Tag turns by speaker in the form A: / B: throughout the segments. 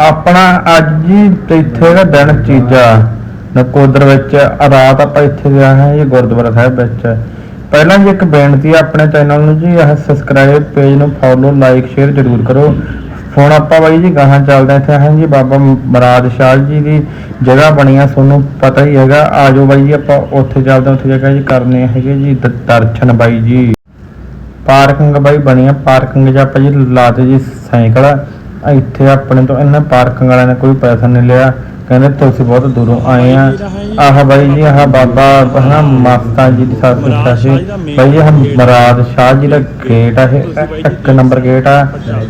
A: ਆਪਣਾ ਅੱਜ ਹੀ ਇੱਥੇ ਦਾ ਦਿਨ ਚੀਜ਼ਾ। ਨਕੋਦਰ ਵਿੱਚ ਰਾਤ ਆਪਾਂ ਇੱਥੇ ਗਏ ਹਾਂ ਜੀ ਗੁਰਦੁਆਰਾ ਸਾਹਿਬ ਵਿੱਚ। ਪਹਿਲਾਂ ਜੀ ਇੱਕ ਬੇਨਤੀ ਹੈ ਆਪਣੇ ਚੈਨਲ ਨੂੰ ਜੀ ਇਹ ਸਬਸਕ੍ਰਾਈਬ ਪੇਜ ਨੂੰ ਫੋਲੋ ਲਾਈਕ ਸ਼ੇਅਰ ਜ਼ਰੂਰ ਕਰੋ। ਹੁਣ ਆਪਾਂ ਬਾਈ ਜੀ ਗਾਹਾਂ ਚੱਲਦੇ ਇੱਥੇ। ਹਾਂ ਜੀ, ਬਾਬਾ ਮਰਾਦ ਸ਼ਾਹ ਜੀ ਦੀ ਜਗ੍ਹਾ ਬਣੀ ਆ, ਤੁਹਾਨੂੰ ਪਤਾ ਹੀ ਹੈਗਾ। ਆਜੋ ਬਾਈ ਜੀ, ਆਪਾਂ ਉੱਥੇ ਚੱਲਦੇ ਉੱਥੇ ਜਗ੍ਹਾ ਜੀ ਕਰਨੇ ਹੈਗੇ ਜੀ ਦਰਸ਼ਨ ਬਾਈ ਜੀ। ਪਾਰਕਿੰਗ ਬਾਈ ਬਣੀ ਆ, ਪਾਰਕਿੰਗ 'ਚ ਆਪਾਂ ਜੀ ਲਾਤੇ ਜੀ ਸਾਈਕਲ। ਇੱਥੇ ਆਪਣੇ ਤੋਂ ਇਹਨਾਂ ਪਾਰਕਿੰਗ ਵਾਲਿਆਂ ਨੇ ਕੋਈ ਪੈਸਾ ਨਹੀਂ ਲਿਆ। ਕਹਿੰਦੇ ਤੁਸੀਂ ਬਹੁਤ ਦੂਰੋਂ ਆਏ ਆ। ਆਹ ਬਾਈ ਜੀ, ਆਹ ਬਾਬਾ ਹਨਾ ਮਸਤਾਂ ਜੀ ਦੀ ਸਾਥ ਵਿੱਚ ਸੀ। ਬਾਈ ਜੀ ਮਰਾਦ ਸ਼ਾਹ ਜੀ ਦਾ ਗੇਟ ਆ, ਇਹ ਇੱਕ ਨੰਬਰ ਗੇਟ ਆ।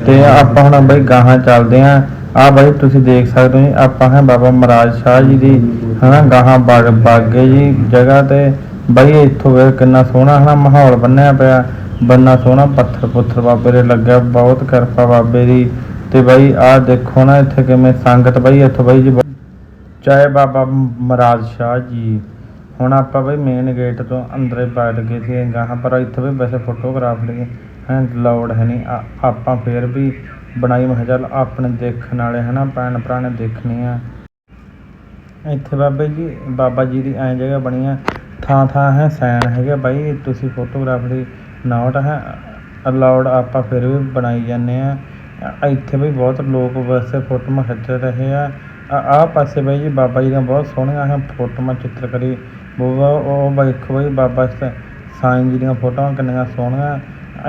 A: ਤੇ ਆਪਾਂ ਹੁਣ ਬਾਈ ਗਾਹਾਂ ਚੱਲਦੇ ਆ। ਆ ਬਾਈ ਤੁਸੀਂ ਦੇਖ ਸਕਦੇ ਹੋ ਆਪਾਂ ਹੈ ਬਾਬਾ ਮਹਾਰਾਜ ਸ਼ਾਹ ਜੀ ਦੀ ਹਨਾ ਗਾਹਾਂ ਬਾਗ, ਬਾਗੇ ਜੀ ਜਗ੍ਹਾ ਤੇ। ਬਾਈ ਇੱਥੋਂ ਵੇਖ ਕਿੰਨਾ ਸੋਹਣਾ ਹਨਾ ਮਾਹੌਲ ਬੰਨਿਆ ਪਿਆ। ਬੰਨਾ ਸੋਹਣਾ ਪੱਥਰ ਪੁੱਥਰ ਬਾਬੇ ਦੇ ਲੱਗਿਆ, ਬਹੁਤ ਕਿਰਪਾ ਬਾਬੇ ਦੀ। ਤੇ ਬਾਈ, ਆਹ ਦੇਖੋ ਨਾ ਇੱਥੇ ਕਿਵੇਂ ਸੰਗਤ ਬਾਈ, ਇੱਥੋਂ ਬਾਈ ਜੀ ਚਾਹੇ ਬਾਬਾ ਮਹਾਰਾਜ ਸ਼ਾਹ ਜੀ। ਹੁਣ ਆਪਾਂ ਬਾਈ ਮੇਨ ਗੇਟ ਤੋਂ ਅੰਦਰੇ ਬੈਠ ਗਏ ਸੀ ਗਾਹਾਂ ਪਰ ਇੱਥੇ ਵੀ ਵੈਸੇ ਫੋਟੋਗ੍ਰਾਫ ਲਈ ਹੈ ਲੋੜ ਹੈ ਨਹੀਂ। ਆਪਾਂ ਫੇਰ ਵੀ ਬਣਾਈ ਮੈਂ ਚੱਲ ਆਪਣੇ ਦੇਖਣ ਵਾਲੇ ਹਨਾ, ਭੈਣ ਭਰਾ ਨੇ ਦੇਖਣੀ ਆ। ਇੱਥੇ ਬਾਬਾ ਜੀ ਬਾਬਾ ਜੀ ਦੀ ਐਂ ਜਗ੍ਹਾ ਬਣੀ ਆ, ਥਾਂ ਥਾਂ ਹੈ ਸਾਈਨ ਹੈਗੇ ਬਾਈ, ਤੁਸੀਂ ਫੋਟੋਗ੍ਰਾਫਰੀ ਨਾਟ ਹੈ। ਅਲਾਉਡ ਆਪਾਂ ਫਿਰ ਵੀ ਬਣਾਈ ਜਾਂਦੇ ਆ। ਇੱਥੇ ਵੀ ਬਹੁਤ ਲੋਕ ਵੈਸੇ ਫੋਟੋਆਂ ਖਿੱਚ ਰਹੇ ਆ। ਆਹ ਪਾਸੇ ਬਾਈ ਜੀ ਬਾਬਾ ਜੀ ਦੀਆਂ ਬਹੁਤ ਸੋਹਣੀਆਂ ਹੈ ਫੋਟੋਆਂ ਚਿੱਤਰਕਾਰੀ ਉਹ ਉਹ ਵੇਖੋ ਬਾਈ ਬਾਬਾ ਸਾਈਂ ਜੀ ਦੀਆਂ ਫੋਟੋਆਂ ਕਿੰਨੀਆਂ ਸੋਹਣੀਆਂ।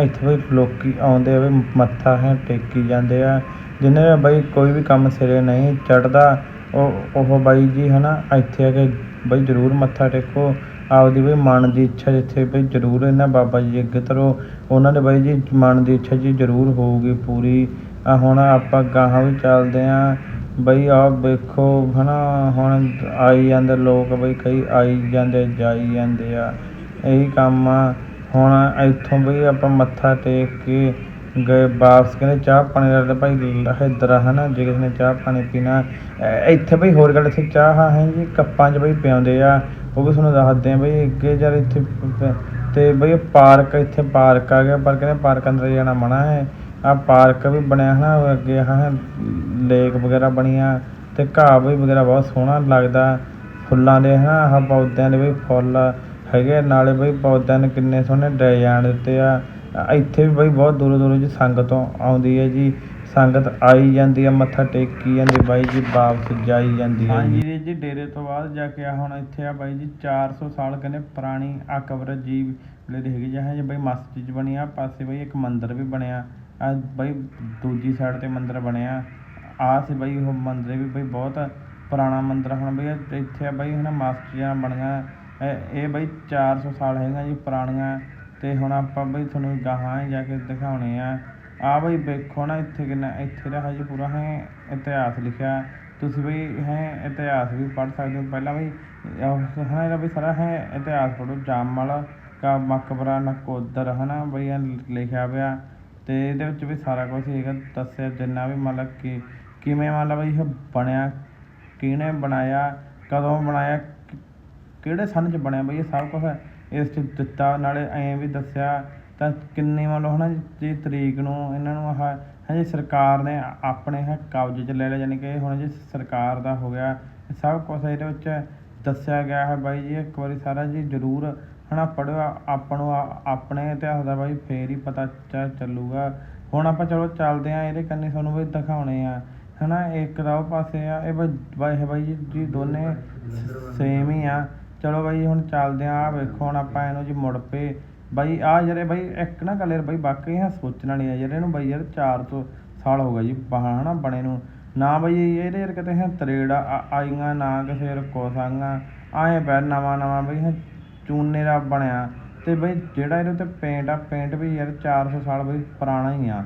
A: ਇੱਥੇ ਵੀ ਲੋਕੀ ਆਉਂਦੇ ਆ, ਵੀ ਮੱਥਾ ਹੈ, ਟੇਕੀ ਜਾਂਦੇ ਆ। ਜਿਹਨੇ ਦਾ ਬਾਈ ਕੋਈ ਵੀ ਕੰਮ ਸਿਰੇ ਨਹੀਂ ਚੜਦਾ, ਉਹ ਉਹ ਬਾਈ ਜੀ ਹਨਾ, ਇੱਥੇ ਆ ਕੇ ਬਾਈ ਜ਼ਰੂਰ ਮੱਥਾ ਟੇਕੋ। ਆਪਦੀ ਬਈ ਮਨ ਦੀ ਇੱਛਾ ਜਿੱਥੇ ਬਈ ਜ਼ਰੂਰ ਇਹਨਾਂ ਬਾਬਾ ਜੀ ਅੱਗੇ ਤਰੋ, ਉਹਨਾਂ ਦੇ ਬਾਈ ਜੀ ਮਨ ਦੀ ਇੱਛਾ ਜੀ ਜ਼ਰੂਰ ਹੋਊਗੀ ਪੂਰੀ। ਆ ਹੁਣ ਆਪਾਂ ਗਾਹਾਂ ਵੀ ਚੱਲਦੇ ਹਾਂ ਬਈ ਆ ਵੇਖੋ ਹੈ ਨਾ ਹੁਣ ਆਈ ਜਾਂਦੇ ਲੋਕ ਬਈ ਕਈ ਆਈ ਜਾਂਦੇ, ਜਾਈ ਜਾਂਦੇ ਆ। ਇਹੀ ਕੰਮ ਆ। ਹੁਣ ਇੱਥੋਂ ਬਈ ਆਪਾਂ ਮੱਥਾ ਟੇਕ ਕੇ ਗਏ, ਵਾਪਸ ਕਹਿੰਦੇ ਚਾਹ ਪਾਣੀ ਦਾ ਭਾਈ ਇੱਧਰ ਹੈ ਨਾ ਜੇ ਕਿਸੇ ਨੇ ਚਾਹ ਪਾਣੀ ਪੀਣਾ। ਇੱਥੇ ਬਈ ਹੋਰ ਗੱਲ, ਇੱਥੇ ਚਾਹ ਹੈ ਜੀ, ਕੱਪਾਂ 'ਚ ਬਈ ਪਿਆਉਂਦੇ ਆ। ਉਹ ਵੀ ਤੁਹਾਨੂੰ ਦੱਸਦੇ ਹਾਂ ਬਈ ਅੱਗੇ ਯਾਰ ਇੱਥੇ ਅਤੇ ਬਈ ਪਾਰਕ, ਇੱਥੇ ਪਾਰਕ ਆ ਗਿਆ, ਪਰ ਕਹਿੰਦੇ ਪਾਰਕ ਅੰਦਰ ਜਾਣਾ ਮਨਾ ਹੈ। ਆਹ ਪਾਰਕ ਵੀ ਬਣਿਆ ਹਨਾ ਅੱਗੇ ਹਾਂ ਲੇਕ ਵਗੈਰਾ ਬਣੀ ਆ ਅਤੇ ਘਾਹ ਵੀ ਵਗੈਰਾ ਬਹੁਤ ਸੋਹਣਾ ਲੱਗਦਾ। ਫੁੱਲਾਂ ਦੇ ਹੈ ਨਾ ਆਹ ਪੌਦਿਆਂ ਦੇ ਵੀ ਫੁੱਲ ਹੈਗੇ ਨਾਲੇ ਬਈ ਪੌਦਿਆਂ ਨੇ ਕਿੰਨੇ ਸੋਹਣੇ ਡਿਜ਼ਾਈਨ ਦਿੱਤੇ ਆ। ਇੱਥੇ ਵੀ ਬਈ ਬਹੁਤ ਦੂਰੋਂ ਦੂਰੋਂ ਜੀ ਸੰਗਤੋਂ ਆਉਂਦੀ ਹੈ ਜੀ। ਸੰਗਤ ਆਈ ਜਾਂਦੀ ਆ ਮੱਥਾ ਟੇਕੀ ਜਾਂਦੀ ਬਾਈ ਜੀ ਵਾਪਸ ਜਾਈ ਜਾਂਦੀ ਹੈ ਜੀ। ਜੀ ਡੇਰੇ ਤੋਂ ਬਾਅਦ ਜਾ ਕੇ ਆ ਹੁਣ ਇੱਥੇ ਆ ਬਾਈ ਜੀ 400 ਸਾਲ ਕਹਿੰਦੇ ਪੁਰਾਣੀ ਅਕਬਰ ਜੀ ਵੇਲੇ ਦੀ ਹੈਗੀ ਜਹਾਂ ਜੀ ਬਾਈ ਮਸਜਿਦ ਬਣੀ ਆ ਪਾਸੇ ਬਾਈ ਇੱਕ ਮੰਦਿਰ ਵੀ ਬਣਿਆ ਆ ਬਾਈ ਦੂਜੀ ਸਾਈਡ ਤੇ ਮੰਦਿਰ ਬਣਿਆ ਆ ਸੀ ਬਾਈ ਉਹ ਮੰਦਿਰ ਵੀ ਬਾਈ ਬਹੁਤ ਪੁਰਾਣਾ ਮੰਦਿਰ ਹੁਣ ਬਈ ਇੱਥੇ ਆ ਬਾਈ ਹੁਣ ਮਸਜਿਦਾਂ ਬਣੀਆਂ ਇਹ ਬਾਈ 400 ਸਾਲ ਹੈਗੀਆਂ ਜੀ ਪੁਰਾਣੀਆਂ ਤੇ ਹੁਣ ਆਪਾਂ ਬਈ ਤੁਹਾਨੂੰ ਗਾਹਾਂ ਜਾ ਕੇ ਦਿਖਾਉਣੇ ਆ। ਆ ਬਈ ਵੇਖੋ ਨਾ ਇੱਥੇ ਕਿੰਨਾ, ਇੱਥੇ ਦਾ ਹਜੇ ਪੂਰਾ ਹੈ ਇਤਿਹਾਸ ਲਿਖਿਆ। ਤੁਸੀਂ ਵੀ ਹੈ ਇਤਿਹਾਸ ਵੀ ਪੜ੍ਹ ਸਕਦੇ ਹੋ। ਪਹਿਲਾਂ ਵੀ ਹੈ ਇਹਦਾ ਵੀ ਸਾਰਾ ਹੈ ਇਤਿਹਾਸ ਪੜ੍ਹੋ। ਜਾਮਲ, ਕਾ ਮਕਬਰਾ, ਨਕੋਦਰ, ਹੈ ਨਾ ਬਈ ਲਿਖਿਆ ਪਿਆ। ਤੇ ਇਹਦੇ ਵਿੱਚ ਵੀ ਸਾਰਾ ਕੁਝ ਹੈਗਾ। ਦੱਸਿਆ ਜਿੰਨਾ ਵੀ ਮਤਲਬ ਕਿ ਕਿਵੇਂ ਮਤਲਬ ਇਹ ਬਣਿਆ, ਕਿਹਨੇ ਬਣਾਇਆ, ਕਦੋਂ ਬਣਾਇਆ, ਕਿਹੜੇ ਸਨ ਚ ਬਣਿਆ ਬਈ ਇਹ ਸਭ ਕੁਝ ਇਸ ਚ ਦਿੱਤਾ। ਨਾਲੇ ਐਂ ਵੀ ਦੱਸਿਆ ਤਾਂ ਕਿੰਨੀ ਮੰਨ ਲਓ ਹੈ ਨਾ ਜੀ ਤਰੀਕ ਨੂੰ ਇਹਨਾਂ ਨੂੰ ਆਹ ਹਜੇ ਸਰਕਾਰ ਨੇ ਆਪਣੇ ਹੈ ਕਬਜ਼ੇ 'ਚ ਲੈ ਲਿਆ ਯਾਨੀ ਕਿ ਹੁਣ ਜੀ ਸਰਕਾਰ ਦਾ ਹੋ ਗਿਆ, ਸਭ ਕੁਝ ਇਹਦੇ ਵਿੱਚ ਦੱਸਿਆ ਗਿਆ ਹੈ ਬਾਈ ਜੀ, ਇੱਕ ਵਾਰੀ ਸਾਰਾ ਜੀ ਜ਼ਰੂਰ ਹੈ ਨਾ ਪੜ੍ਹਿਓ ਆਪਾਂ ਨੂੰ ਆਪਣੇ ਇਤਿਹਾਸ ਦਾ ਬਾਈ ਫੇਰ ਹੀ ਪਤਾ ਚ- ਚੱਲੂਗਾ। ਹੁਣ ਆਪਾਂ ਚਲੋ ਚੱਲਦੇ ਹਾਂ, ਇਹਦੇ ਕੰਨੀ ਤੁਹਾਨੂੰ ਵੀ ਦਿਖਾਉਣੇ ਆ। ਹੈ ਨਾ ਇੱਕ ਦਾ ਉਹ ਪਾਸੇ ਆ, ਇਹ ਬਾਈ ਬਾਈ ਜੀ ਜੀ ਦੋਨੇ ਸੇਮ ਹੀ ਆ। ਚਲੋ ਬਾਈ ਹੁਣ ਚੱਲਦੇ ਆ ਆਹ ਵੇਖੋ, ਹੁਣ ਆਪਾਂ ਇਹਨੂੰ ਜੀ ਮੁੜ ਪਏ। ਬਾਈ ਆ ਜਿਹੜੇ ਬਾਈ, ਇੱਕ ਨਾ ਗੱਲ ਯਾਰ ਬਾਈ, ਵਾਕਈ ਆ ਸੋਚਣ ਵਾਲੀ ਆ ਯਾਰ, ਇਹਨੂੰ ਬਾਈ ਯਾਰ 400 ਸਾਲ ਹੋ ਗਿਆ ਜੀ, ਬਾਹਾਂ, ਹਨਾ, ਬਣੇ ਨੂੰ। ਨਾ ਬਾਈ ਇਹਦੇ ਯਾਰ ਕਿਤੇ ਹੈ ਤਰੇੜ, ਆ- ਆਈਆਂ ਨਾ ਕਿਸੇ ਯਾਰ ਕੁਛ ਆਈਆਂ ਆਏ ਪੈ ਨਵਾਂ ਨਵਾਂ ਬਈ ਹੈ ਚੂਨੇ ਦਾ ਬਣਿਆ। ਤੇ ਬਈ ਜਿਹੜਾ ਇਹਦੇ ਉੱਤੇ ਪੇਂਟ ਆ ਪੇਂਟ ਵੀ ਯਾਰ 400 ਸਾਲ ਬਈ ਪੁਰਾਣਾ ਹੀ ਆ।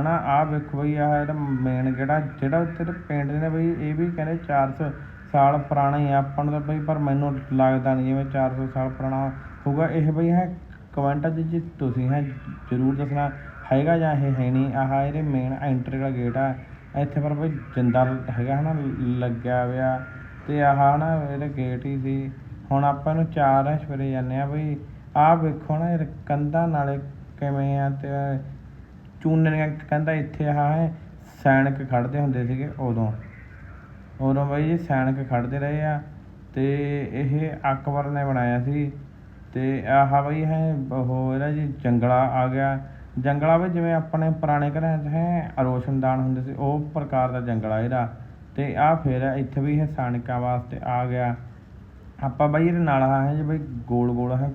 A: ਹਨਾ, ਆਹ ਵੇਖੋ ਬਈ, ਆਹ ਜਿਹੜਾ ਮੇਨ ਜਿਹੜਾ ਜਿਹੜਾ ਉੱਤੇ ਪੇਂਟ ਨੇ ਬਈ, ਇਹ ਵੀ ਕਹਿੰਦੇ 400 ਸਾਲ ਪੁਰਾਣਾ ਹੀ ਆ। ਆਪਾਂ ਨੂੰ ਤਾਂ ਬਈ, ਪਰ ਮੈਨੂੰ ਲੱਗਦਾ ਨਹੀਂ ਜਿਵੇਂ 400 ਸਾਲ ਪੁਰਾਣਾ ਹੋਊਗਾ, ਇਹ ਬਈ ਹੈ ਕਮੈਂਟਾਂ 'ਚ ਜੀ ਤੁਸੀਂ ਹੈ ਜ਼ਰੂਰ ਦੱਸਣਾ, ਹੈਗਾ ਜਾਂ ਇਹ ਹੈ ਨਹੀਂ? ਆਹ ਇਹਦੇ ਮੇਨ ਐਂਟਰੀ ਵਾਲਾ ਗੇਟ ਆ। ਇੱਥੇ ਪਰ ਬਈ ਜਿੰਦਾ ਹੈਗਾ ਹੈ ਨਾ ਲੱਗਿਆ ਹੋਇਆ। ਅਤੇ ਆਹ ਨਾ ਇਹਦਾ ਗੇਟ ਹੀ ਸੀ। ਹੁਣ ਆਪਾਂ ਇਹਨੂੰ ਚਾਰ ਐ ਸਵੇਰੇ ਜਾਂਦੇ ਹਾਂ ਬਈ। ਆਹ ਵੇਖੋ ਨਾ ਇਹ ਕੰਧਾਂ ਨਾਲੇ ਕਿਵੇਂ ਆ ਅਤੇ ਚੂਨੇ ਦੀਆਂ ਕੰਧਾਂ ਇੱਥੇ ਆਹ ਹੈ, ਸੈਨਿਕ ਖੜਦੇ ਹੁੰਦੇ ਸੀਗੇ ਉਦੋਂ। ਉਦੋਂ ਬਾਈ ਜੀ ਸੈਨਿਕ ਖੜਦੇ ਰਹੇ ਆ ਅਤੇ ਇਹ ਅਕਬਰ ਨੇ ਬਣਾਇਆ ਸੀ। ਅਤੇ ਆਹ ਬਈ ਹੈ ਉਹ ਇਹਦਾ ਜੀ ਜੰਗਲਾ ਆ ਗਿਆ। ਜੰਗਲਾ ਵੀ ਜਿਵੇਂ ਆਪਣੇ ਪੁਰਾਣੇ ਘਰਾਂ 'ਚ ਹੈ, ਰੋਸ਼ਨਦਾਨ ਹੁੰਦੇ ਸੀ, ਉਹ ਪ੍ਰਕਾਰ ਦਾ ਜੰਗਲਾ ਇਹਦਾ। ਅਤੇ ਆਹ ਫਿਰ ਇੱਥੇ ਵੀ ਇਹ ਸੈਨਿਕਾਂ ਵਾਸਤੇ ਆ ਗਿਆ। ਆਪਾਂ ਬਾਈ ਇਹਦੇ ਨਾਲ ਆ ਹੈ ਜੀ ਬਈ ਗੋਲ ਗੋਲ ਹੈ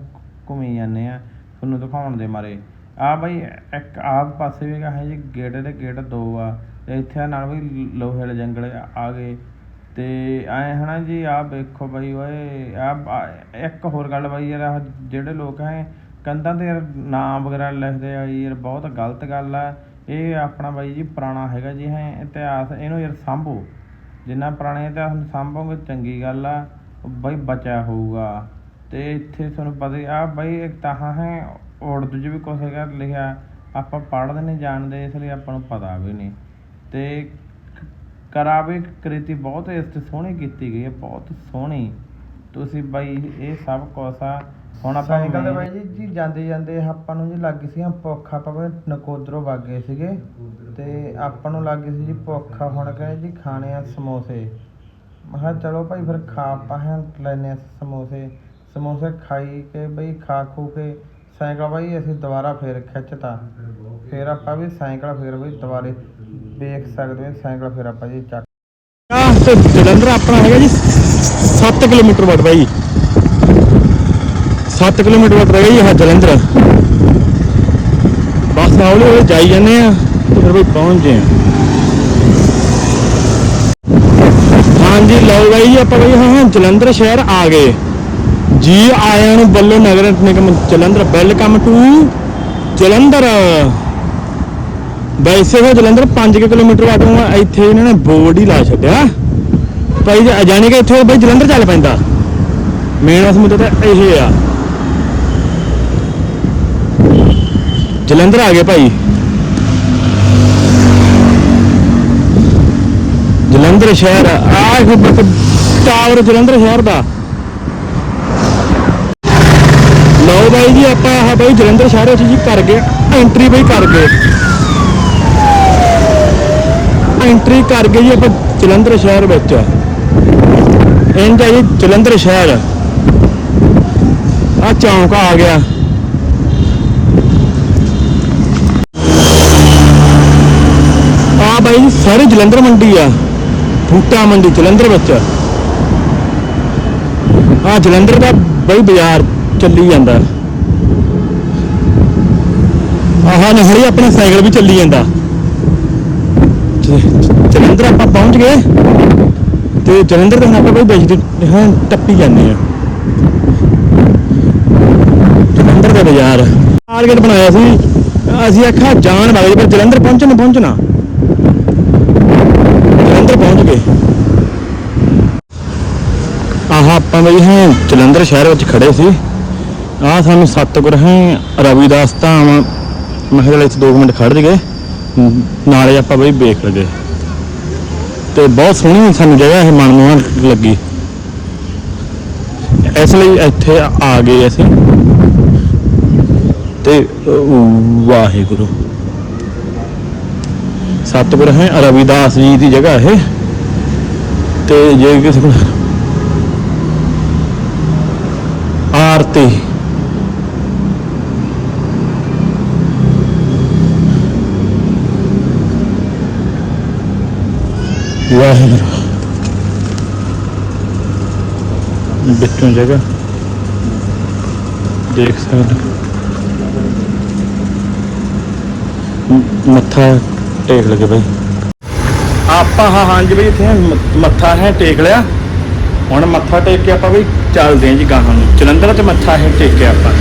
A: ਘੁੰਮੀ ਜਾਂਦੇ ਆ, ਤੁਹਾਨੂੰ ਦਿਖਾਉਣ ਦੇ ਮਾਰੇ। ਆ ਬਾਈ ਇੱਕ ਆਹ ਪਾਸੇ ਵੀ ਹੈ ਜੀ, ਗੇਟ ਦੇ ਗੇਟ ਦੋ ਆ। ਤੇ ਇੱਥੇ ਨਾਲ ਵੀ ਲੋਹੇ ਵਾਲੇ ਜੰਗਲ ਆ ਗਏ। ਤੇ ਐ ਹਨਾ ਜੀ, ਆਹ ਵੇਖੋ ਬਾਈ ਓਏ, ਆਹ ਇੱਕ ਹੋਰ ਗੱਲ ਬਾਈ ਯਾਰ, ਆਹ ਜਿਹੜੇ ਲੋਕ ਹੈ, ਕੰਧਾਂ ਤੇ ਯਾਰ ਨਾਮ ਵਗੈਰਾ ਲਿਖਦੇ ਆ ਯਾਰ ਬਹੁਤ ਗਲਤ ਗੱਲ ਆ। ਇਹ ਆਪਣਾ ਬਾਈ ਜੀ ਪੁਰਾਣਾ ਹੈਗਾ ਜੀ ਹੈ, ਇਤਿਹਾਸ ਇਹਨੂੰ ਯਾਰ ਸਾਂਭੋ। ਜਿੰਨਾ ਪੁਰਾਣੇ ਇਤਿਹਾਸ ਨੂੰ ਸਾਂਭੋਗੇ, ਚੰਗੀ ਗੱਲ ਆ, ਉਹ ਬਈ ਬਚਿਆ ਹੋਊਗਾ। ਤੇ ਇੱਥੇ ਤੁਹਾਨੂੰ ਪਤਾ ਹੀ ਆ ਬਈ ਇੱਕ ਤਾਂ ਹੈ, ਉਰਦੂ 'ਚ ਵੀ ਕੁਛ ਹੈਗਾ ਲਿਖਿਆ, ਆਪਾਂ ਪੜ੍ਹਦੇ ਨਹੀਂ, ਜਾਣਦੇ, ਇਸ ਲਈ ਆਪਾਂ ਨੂੰ ਪਤਾ ਵੀ ਨਹੀਂ। ਤੇ ਕਰਾਵੇ ਕ੍ਰਿਤੀ ਬਹੁਤ ਇਸ ਤੇ ਸੋਹਣੀ ਕੀਤੀ ਗਈ ਹੈ ਬਹੁਤ ਸੋਹਣੀ। ਤੁਸੀਂ ਬਾਈ ਇਹ ਸਭ ਆ ਹੁਣ ਆਪਾਂ ਨਿਕਲਦੇ ਬਾਈ ਜੀ ਜੀ ਜਾਂਦੇ ਜਾਂਦੇ ਆਪਾਂ ਨੂੰ ਜੀ ਲੱਗ ਸੀ ਭੁੱਖ ਆਪਾਂ ਕੋਈ ਨਕੋਦਰੋਂ ਵਗ ਗਏ ਸੀਗੇ। ਤੇ ਆਪਾਂ ਨੂੰ ਲੱਗ ਗਈ ਸੀ ਜੀ ਭੁੱਖ ਹੁਣ ਕਹਿੰਦੇ ਜੀ ਖਾਣੇ ਆ ਸਮੋਸੇ। ਮੈਂ ਕਿਹਾ ਚਲੋ ਭਾਈ ਫਿਰ ਖਾ ਆਪਾਂ ਹੈ ਲੈਨੇ ਆ ਸਮੋਸੇ। ਸਮੋਸੇ ਖਾਈ ਕੇ ਬਈ ਖਾ ਖੂ ਕੇ ਸਾਈਕਲ ਬਾਈ ਅਸੀਂ ਦੁਬਾਰਾ ਫੇਰ ਖਿੱਚਤਾ। ਫਿਰ ਆਪਾਂ ਵੀ ਸਾਈਕਲ ਫੇਰ ਬਈ ਦੁਬਾਰੇ ਦੇਖ ਸਕਦੇ ਹਾਂ, ਸਾਈਕਲ ਫਿਰ ਆਪਾਂ ਜੀ ਚੱਕ
B: ਤੇ ਜਲੰਧਰ ਆਪਣਾ ਹੈਗਾ ਜੀ 7 ਕਿਲੋਮੀਟਰ ਵੱਟ ਬਾਈ। 7 ਕਿਲੋਮੀਟਰ ਵੱਟ ਰਹਿ ਗਈ ਇਹ ਜਲੰਧਰ। ਬਸ ਹੌਲੀ ਹੌਲੀ ਜਾਈ ਜਾਂਦੇ ਆ ਤੇ ਫਿਰ ਬਈ ਪਹੁੰਚ ਆ। ਹਾਂਜੀ, ਲਓ ਬਾਈ ਜੀ, ਆਪਾਂ ਬਈ ਹਾਂ ਹਾਂ, ਜਲੰਧਰ ਸ਼ਹਿਰ ਆ ਗਏ। ਜੀ ਆਇਆਂ ਨੂੰ ਬੱਲੋ ਨਗਰ ਨਿਗਮ ਜਲੰਧਰ ਵੈਲਕਮ ਟੂ ਜਲੰਧਰ। ਵੈਸੇ ਉਹ ਜਲੰਧਰ 5 ਕਿਲੋਮੀਟਰ ਵਾਟੋਂ ਆ, ਇੱਥੇ ਇਹਨਾਂ ਨੇ ਬੋਰਡ ਹੀ ਲਾ ਛੱਡਿਆ। ਭਾਈ ਜੀ ਜਾਣੀ ਕਿ ਇੱਥੇ ਬਈ ਜਲੰਧਰ ਚੱਲ ਪੈਂਦਾ। ਮੇਨ ਅਸ ਮੁੱਦਾ ਤਾਂ ਇਹ ਆ। ਜਲੰਧਰ ਆ ਗਏ ਭਾਈ। ਜਲੰਧਰ ਸ਼ਹਿਰ ਆ। ਟਾਵਰ ਜਲੰਧਰ ਸ਼ਹਿਰ ਦਾ। ਲਓ ਬਾਈ ਜੀ, ਆਪਾਂ ਆਹ ਬਾਈ ਜਲੰਧਰ ਸ਼ਹਿਰ ਵਿੱਚ ਜੀ ਕਰ ਗਏ ਐਂਟਰੀ ਬਈ ਕਰ ਗਏ। ਐਂਟਰੀ ਕਰ ਗਏ ਜੀ ਆਪਾਂ ਜਲੰਧਰ ਸ਼ਹਿਰ ਵਿੱਚ। ਇੰਜ ਹੈ ਜੀ ਜਲੰਧਰ ਸ਼ਹਿਰ। ਆ ਚੌਂਕ ਆ ਗਿਆ। ਆ ਬਾਈ ਜੀ ਸਾਰੇ ਜਲੰਧਰ ਮੰਡੀ ਆ। ਬੂਟਾ ਮੰਡੀ ਜਲੰਧਰ ਵਿੱਚ। ਆ ਜਲੰਧਰ ਦਾ ਬਈ ਬਾਜ਼ਾਰ ਚੱਲੀ ਜਾਂਦਾ। ਆਹ ਨਹੜੀ ਆਪਣੇ ਸਾਈਕਲ ਵੀ ਚੱਲੀ ਜਾਂਦਾ। ਜਲੰਧਰ ਆਪਾਂ ਪਹੁੰਚ ਗਏ ਤੇ ਜਲੰਧਰ ਤੋਂ ਹੁਣ ਆਪਾਂ ਕੋਈ ਦੇਖਦੇ ਹਾਂ ਟੱਪੀ ਜਾਂਦੇ ਆ ਜਲੰਧਰ ਦਾ ਬਾਜ਼ਾਰ। ਟਾਰਗੇਟ ਬਣਾਇਆ ਸੀ। ਅਸੀਂ ਆਖਿਆ ਜਾਣ ਵਾਲੇ, ਪਰ ਜਲੰਧਰ ਪਹੁੰਚਣ ਪਹੁੰਚਣਾ। ਜਲੰਧਰ ਪਹੁੰਚ ਗਏ। ਆਹ ਆਪਾਂ ਬਈ ਹਾਂ, ਜਲੰਧਰ ਸ਼ਹਿਰ ਵਿੱਚ ਖੜੇ ਸੀ। ਆਹ ਸਾਨੂੰ ਸਤਿਗੁਰ ਹੈ ਰਵਿਦਾਸ ਧਾਮ। ਮੈਂ ਕਿਹਾ ਚੱਲ ਇੱਥੇ 2 ਮਿੰਟ ਖੜ ਗਏ ਨਾਲੇ ਆਪਾਂ ਬਈ ਵੇਖ ਲਗੇ ਤੇ ਬਹੁਤ ਸੋਹਣੀ ਸਾਨੂੰ ਜਗ੍ਹਾ ਇਹ ਮਨ ਲੱਗੀ। ਇਸ ਲਈ ਇੱਥੇ ਆ ਗਏ ਅਸੀਂ। ਤੇ ਵਾਹਿਗੁਰੂ। ਸਤਿਗੁਰ ਹੈ, ਰਵਿਦਾਸ ਜੀ ਦੀ ਜਗ੍ਹਾ ਇਹ। ਤੇ ਜੇ ਕਿਸੇ ਕੋਲ ਆਰਤੀ ਵਾਹਿਗੁਰੂ। ਵਿੱਚੋਂ ਜਗ੍ਹਾ ਦੇਖ ਸਕਦੇ ਮੱਥਾ ਟੇਕ ਲਗੇ ਬਈ। ਆਪਾਂ ਹਾਂ, ਹਾਂਜੀ ਬਈ, ਇੱਥੇ ਮੱਥਾ ਹੈ ਟੇਕ ਲਿਆ। ਹੁਣ ਮੱਥਾ ਟੇਕ ਕੇ ਆਪਾਂ ਬਈ ਚੱਲਦੇ ਹਾਂ ਜੀ ਗਾਹਾਂ ਨੂੰ। ਜਲੰਧਰ ਤੇ ਮੱਥਾ ਹੈ ਟੇਕ ਕੇ ਆਪਾਂ।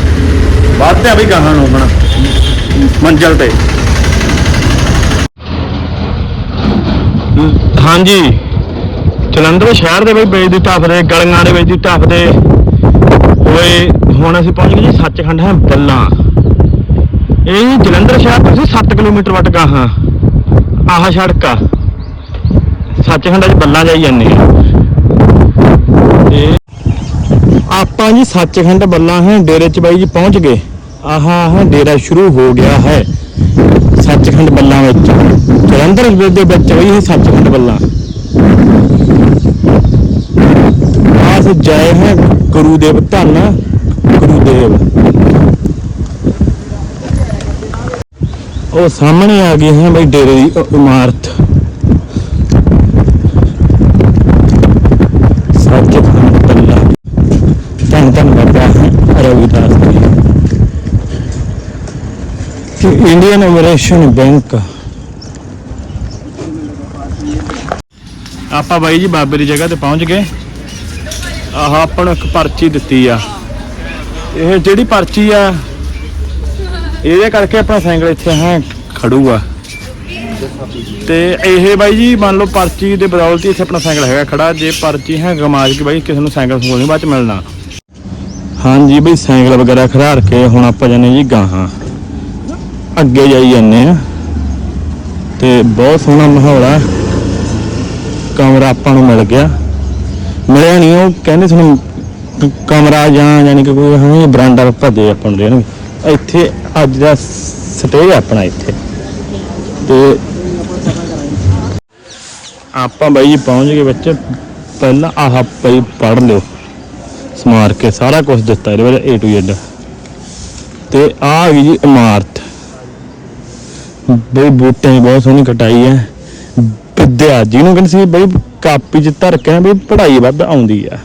B: ਵੱਧਦੇ ਆ ਬਈ ਗਾਹਾਂ ਨੂੰ ਹੁਣ। ਮੰਜ਼ਲ ਤੇ। ਹਾਂਜੀ। ਜਲੰਧਰ ਸ਼ਹਿਰ ਦੇ ਵਿੱਚ ਵੇਚ ਦੀ ਟੱਪ ਦੇ ਗਲੀਆਂ ਦੇ ਵਿੱਚ ਦੀ ਟੱਪ ਹੁਣ ਅਸੀਂ ਪਹੁੰਚ ਗਏ ਜੀ ਸੱਚਖੰਡ ਹੈ, ਬੱਲਾ। ਇਹ ਜਲੰਧਰ ਸ਼ਹਿਰ ਤੋਂ ਅਸੀਂ 7 ਕਿਲੋਮੀਟਰ ਵੱਟ ਗਾਹਾਂ ਆਹ ਸੜਕ ਆ। ਸੱਚਖੰਡ ਚ ਬੱਲਾ ਜਾਈ ਜਾਂਦੇ ਆ। ਤੇ ਆਪਾਂ ਜੀ ਸੱਚਖੰਡ ਬੱਲਾ ਹੈ, ਡੇਰੇ ਚ ਬਾਈ ਜੀ ਪਹੁੰਚ ਗਏ। ਆਹ ਹੈ ਡੇਰਾ ਸ਼ੁਰੂ ਹੋ ਗਿਆ ਹੈ। ਸੱਚਖੰਡ ਬੱਲਾ ਵਿੱਚ। ਜਲੰਧਰ ਦੇ ਵਿੱਚ ਬਈ ਇਹ ਸੱਚਖੰਡ ਬੱਲਾ। ਆਸ ਜੈ ਹੈ ਗੁਰੂਦੇਵ ਧੰਨ, ਗੁਰੂਦੇਵ। ਉਹ ਸਾਹਮਣੇ ਆ ਗਏ ਹੈ ਬਈ ਡੇਰੇ ਦੀ ਇਮਾਰਤ। ਸੱਚਖੰਡ ਬੱਲਾ। ਧੰਨ ਧੰਨ ਬਾਬਾ ਰਵਿਦਾਸ ਜੀ। ਇੰਡੀਅਨ ਓਵਰੇਸ਼ਨ ਬੈਂਕ ਆਪਾਂ ਬਾਈ ਜੀ ਬਾਬੇ ਦੀ ਜਗ੍ਹਾ ਤੇ ਪਹੁੰਚ ਗਏ। ਆਹ ਆਪਾਂ ਨੂੰ ਇੱਕ ਪਰਚੀ ਦਿੱਤੀ ਆ। ਇਹ ਜਿਹੜੀ ਪਰਚੀ ਆ, ਇਹਦੇ ਕਰਕੇ ਆਪਣਾ ਸਾਈਕਲ ਇੱਥੇ ਹੈ ਖੜੂਗਾ ਤੇ ਇਹ ਬਾਈ ਜੀ ਮੰਨ ਲਓ ਪਰਚੀ ਦੇ ਬਦੌਲਤ ਇੱਥੇ ਆਪਣਾ ਸਾਈਕਲ ਹੈਗਾ ਖੜਾ। ਜੇ ਪਰਚੀ ਹੈ ਗਮਾਜ ਕੇ ਬਾਈ ਕਿਸੇ ਨੂੰ ਸਾਈਕਲ ਸੂਲ ਨਹੀਂ, ਬਾਅਦ ਚ ਮਿਲਣਾ। ਹਾਂਜੀ ਬਈ, ਸਾਈਕਲ ਵਗੈਰਾ ਖੜਾਰ ਕੇ ਹੁਣ ਆਪਾਂ ਜਾਂਦੇ ਜੀ ਗਾਹਾਂ। ਅੱਗੇ ਜਾਈ ਜਾਂਦੇ ਆ। ਤੇ ਬਹੁਤ ਸੋਹਣਾ ਮਾਹੌਲ ਆ। ਕਮਰਾ ਆਪਾਂ ਨੂੰ ਮਿਲ ਗਿਆ। ਮਿਲਿਆ ਨਹੀਂ ਉਹ ਕਹਿੰਦੇ ਤੁਹਾਨੂੰ ਕ- ਕਮਰਾ ਜਾਂ ਯਾਨੀ ਕਿ ਕੋਈ ਹਾਂ, ਇਹ ਬਰਾਂਡਾ ਭੱਜੇ ਆਪਾਂ ਨੂੰ ਦੇਣਗੇ। ਇੱਥੇ ਅੱਜ ਦਾ ਸਟੇ ਆਪਣਾ ਇੱਥੇ। ਤੇ ਆਪਾਂ ਬਾਈ ਜੀ ਪਹੁੰਚ ਗਏ ਵਿੱਚ। ਪਹਿਲਾਂ ਆਹ ਬਾਈ ਪੜ ਲਿਓ। ਸਮਾਰ ਕੇ ਸਾਰਾ ਕੁਝ ਦਿੱਤਾ ਇਹਦੇ ਵਿੱਚ A to Z ਤੇ ਆ ਆ ਗਈ ਜੀ ਇਮਾਰਤ। ਬਈ ਬੂਟਿਆਂ ਦੀ ਬਹੁਤ ਸੋਹਣੀ ਕਟਾਈ ਹੈ। ਵਿਦਿਆ, ਜਿਹਨੂੰ ਕਹਿੰਦੇ ਸੀ ਬਈ ਕਾਪੀ 'ਚ ਧਰ ਕੇ ਬਈ ਪੜ੍ਹਾਈ ਵੱਧ ਆਉਂਦੀ ਆ।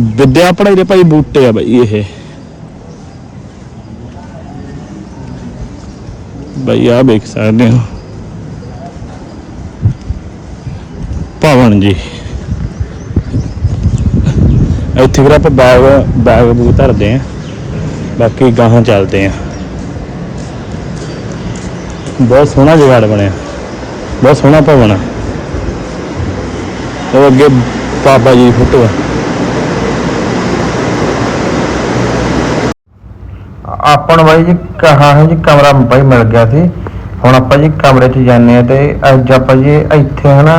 B: ਵਿਦਿਆ ਪੜ੍ਹਾਈ ਦੇ ਭਾਈ ਬੂਟੇ ਆ ਬਈ ਇਹ। ਬਈ ਆ ਵੇਖ ਸਕਦੇ ਹੋ। ਭਵਨ ਜੀ। ਇੱਥੇ ਫਿਰ ਆਪਾਂ ਬੈਗ ਬੈਗ ਬੂਗ ਧਰਦੇ ਆ। ਬਾਕੀ ਗਾਹਾਂ ਚੱਲਦੇ ਆ। ਬਹੁਤ ਸੋਹਣਾ ਜੁਗਾੜ ਬਣਿਆ। ਬਹੁਤ ਸੋਹਣਾ ਭਵਨ ਆ। ਉਹ ਅੱਗੇ ਬਾਬਾ ਜੀ ਦੀ ਫੋਟੋ ਆ।
A: ਆਪਾਂ ਬਾਈ ਜੀ ਕਹਾ ਹੈ ਜੀ ਕਮਰਾ ਬਾਈ ਮਿਲ ਗਿਆ ਸੀ। ਹੁਣ ਆਪਾਂ ਜੀ ਕਮਰੇ 'ਚ ਜਾਂਦੇ ਆ ਤੇ ਅੱਜ ਆਪਾਂ ਜੀ ਇੱਥੇ ਹਨਾ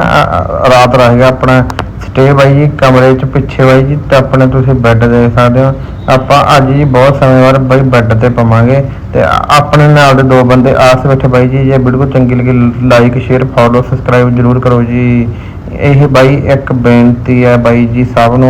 A: ਰਾਤ ਰਹੇਗਾ ਆਪਣਾ। ਸਟੇ ਬਾਈ ਜੀ ਕਮਰੇ 'ਚ ਪਿੱਛੇ ਬਾਈ ਜੀ ਤੇ ਆਪਣੇ ਤੁਸੀਂ ਬੈੱਡ ਦੇਖ ਸਕਦੇ ਹੋ। ਆਪਾਂ ਅੱਜ ਜੀ ਬਹੁਤ ਸਮੇਂ ਬਾਅਦ ਬਾਈ ਬੈੱਡ ਤੇ ਪਵਾਂਗੇ। ਤੇ ਆਪਣੇ ਨਾਲ ਦੇ ਦੋ ਬੰਦੇ ਆਸ ਵਿੱਚ ਬਾਈ ਜੀ, ਜੇ ਵੀਡੀਓ ਚੰਗੀ ਲੱਗੀ ਲਾਈਕ ਸ਼ੇਅਰ ਫੋਲੋ ਸਬਸਕ੍ਰਾਈਬ ਜਰੂਰ ਕਰੋ ਜੀ। ਇਹ ਬਾਈ ਇੱਕ ਬੇਨਤੀ ਹੈ ਬਾਈ ਜੀ ਸਭ ਨੂੰ